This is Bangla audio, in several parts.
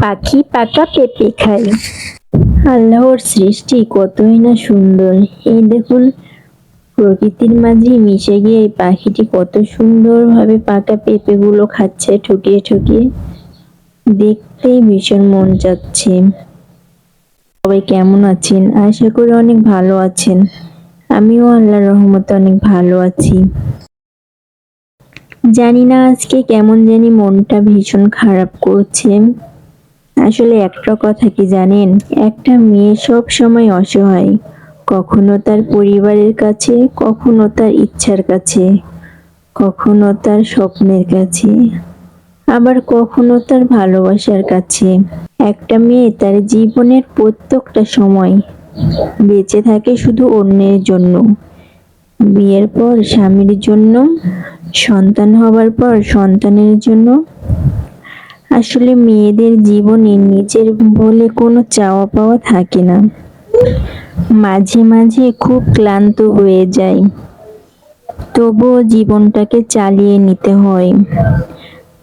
পাখি পাকা পেঁপে খায় আল্লাহর সৃষ্টি কতই না সুন্দর। এই দেখুন, প্রকৃতির মাঝে মিশে গিয়ে এই পাখিটি কত সুন্দরভাবে পাকা পেঁপেগুলো খাচ্ছে ঠুকিয়ে ঠুকিয়ে। দেখতেই ভীষণ মন যাচ্ছে সবাই কেমন আছেন? আশা করি অনেক ভালো আছেন। আমিও আল্লাহর রহমতে অনেক ভালো আছি। জানি না আজকে কেমন জানি মনটা ভীষণ খারাপ করছে। আসলে একটা কথা কি জানেন? একটা মেয়ে সব সময় অসহায়। কখনো তার পরিবারের কাছে, কখনো তার ইচ্ছার কাছে, কখনো তার স্বপ্নের কাছে, আবার কখনো তার ভালোবাসার কাছে। একটা মেয়ে তার জীবনের প্রত্যেকটা সময় বেঁচে থাকে শুধু অন্যের জন্য। বিয়ের পর স্বামীর জন্য, সন্তান হবার পর সন্তানের জন্য আসলে মেয়েদের জীবনে নিজের বলে কোনো চাওয়া পাওয়া থাকে না। মাঝে মাঝে খুব ক্লান্ত হয়ে যায়। তবুও জীবনটাকে চালিয়ে নিতে হয়।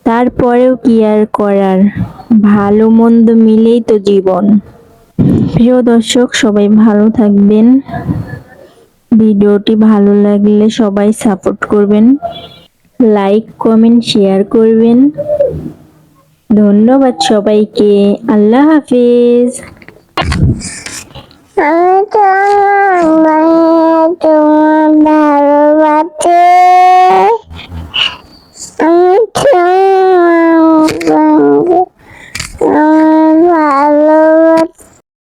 তারপরেও কি আর করার? ভালো মন্দ মিলেই তো জীবন। প্রিয় দর্শক, সবাই ভালো থাকবেন। ভিডিওটি ভালো লাগলে সবাই সাপোর্ট করবেন। লাইক, কমেন্ট, শেয়ার করবেন। ধন্যবাদ সবাইকে। আল্লাহ হাফিজ। আমি তোমার তোমার ভালোবাসি। আমি তোমার